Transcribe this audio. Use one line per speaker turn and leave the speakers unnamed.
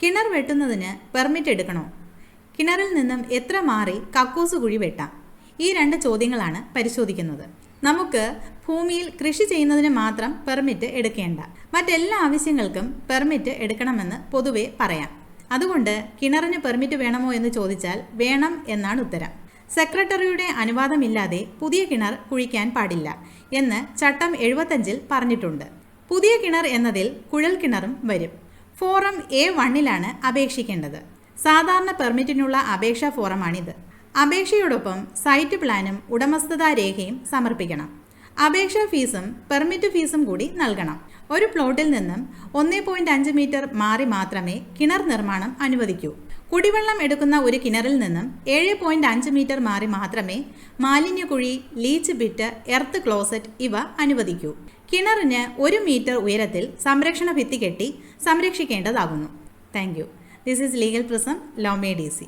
കിണർ വെട്ടുന്നതിന് പെർമിറ്റ് എടുക്കണോ? കിണറിൽ നിന്നും എത്ര മാറി കക്കൂസ് കുഴി വെട്ടാം? ഈ രണ്ട് ചോദ്യങ്ങളാണ് പരിശോധിക്കുന്നത്. നമുക്ക് ഭൂമിയിൽ കൃഷി ചെയ്യുന്നതിന് മാത്രം പെർമിറ്റ് എടുക്കേണ്ട. മറ്റെല്ലാ ആവശ്യങ്ങൾക്കും പെർമിറ്റ് എടുക്കണമെന്ന് പൊതുവെ പറയാം. അതുകൊണ്ട് കിണറിന് പെർമിറ്റ് വേണമോ എന്ന് ചോദിച്ചാൽ വേണം എന്നാണ് ഉത്തരം. സെക്രട്ടറിയുടെ അനുവാദമില്ലാതെ പുതിയ കിണർ കുഴിക്കാൻ പാടില്ല എന്ന് ചട്ടം എഴുപത്തഞ്ചിൽ പറഞ്ഞിട്ടുണ്ട്. പുതിയ കിണർ എന്നതിൽ കുഴൽ കിണറും വരും. ഫോറം എ വണ്ണിലാണ് അപേക്ഷിക്കേണ്ടത്. സാധാരണ പെർമിറ്റിനുള്ള അപേക്ഷാ ഫോറമാണിത്. അപേക്ഷയോടൊപ്പം സൈറ്റ് പ്ലാനും ഉടമസ്ഥതാ രേഖയും സമർപ്പിക്കണം. അപേക്ഷാ ഫീസും പെർമിറ്റ് ഫീസും കൂടി നൽകണം. ഒരു പ്ലോട്ടിൽ നിന്നും ഒന്നേ മീറ്റർ മാറി മാത്രമേ കിണർ നിർമ്മാണം അനുവദിക്കൂ. കുടിവെള്ളം എടുക്കുന്ന ഒരു കിണറിൽ നിന്നും ഏഴ് പോയിന്റ് അഞ്ച് മീറ്റർ മാറി മാത്രമേ മാലിന്യക്കുഴി ലീച്ച് ബിറ്റ് എർത്ത് ക്ലോസറ്റ് ഇവ അനുവദിക്കൂ. കിണറിന് ഒരു മീറ്റർ ഉയരത്തിൽ സംരക്ഷണ ഭിത്തി കെട്ടി സംരക്ഷിക്കേണ്ടതാകുന്നു. Thank you this is legal prism law made easy